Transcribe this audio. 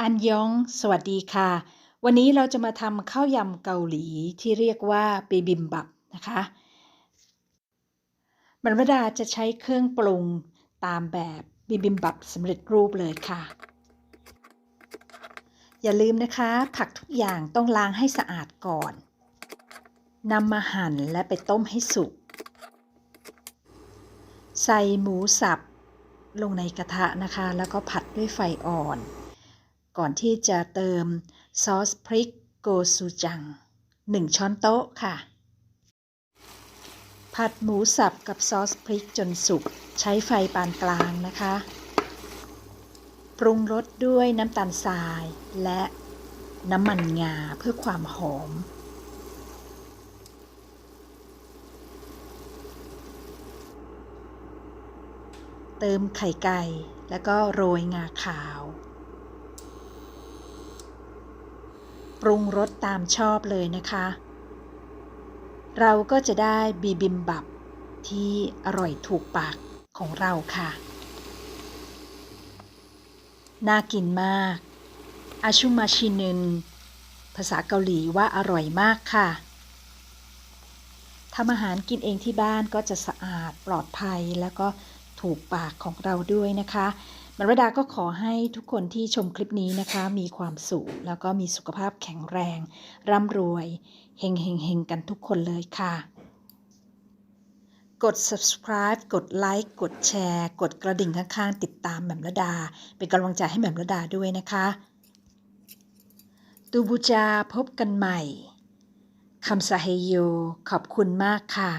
อันยอง สวัสดีค่ะ วันนี้เราจะมาทำข้าวยำเกาหลีที่เรียกว่าบิบิมบับนะคะบรรดาจะใช้เครื่องปรุงตามแบบบิบิมบับสำเร็จรูปเลยค่ะ อย่าลืมนะคะ ผักทุกอย่างต้องล้างให้สะอาดก่อนนำมาหั่นและไปต้มให้สุก ใส่หมูสับลงในกระทะนะคะ แล้วก็ผัดด้วยไฟอ่อน ก่อนที่จะเติมซอสพริกโกซูจัง 1 ช้อนโต๊ะค่ะ ผัดหมูสับกับซอสพริกจนสุก ใช้ไฟปานกลางนะคะ ปรุงรสด้วยน้ำตาลทรายและน้ำมันงาเพื่อความหอม เติมไข่ไก่แล้วก็โรยงาขาว ปรุงรสตามชอบเลยนะคะ เราก็จะได้บีบิมบับที่อร่อยถูกปากของเราค่ะ น่ากินมากอาชุมาชินึนภาษาเกาหลีว่าอร่อยมากค่ะทำอาหารกินเองที่บ้านก็จะสะอาดปลอดภัยแล้วก็ถูกปากของเราด้วยนะคะ มรดาก็ขอให้ทุกคนที่ชมคลิปนี้นะคะ มีความสุข แล้วก็มีสุขภาพแข็งแรง ร่ำรวยเฮงเฮงเฮงกันทุกคนเลยค่ะ กด subscribe กดไลค์กดแชร์ กดกระดิ่งข้างๆ ติดตามแหม่มระดา เป็นกำลังใจให้แหม่มระดาด้วยนะคะตูบูจาพบกันใหม่คำสาเฮโยขอบคุณมากค่ะ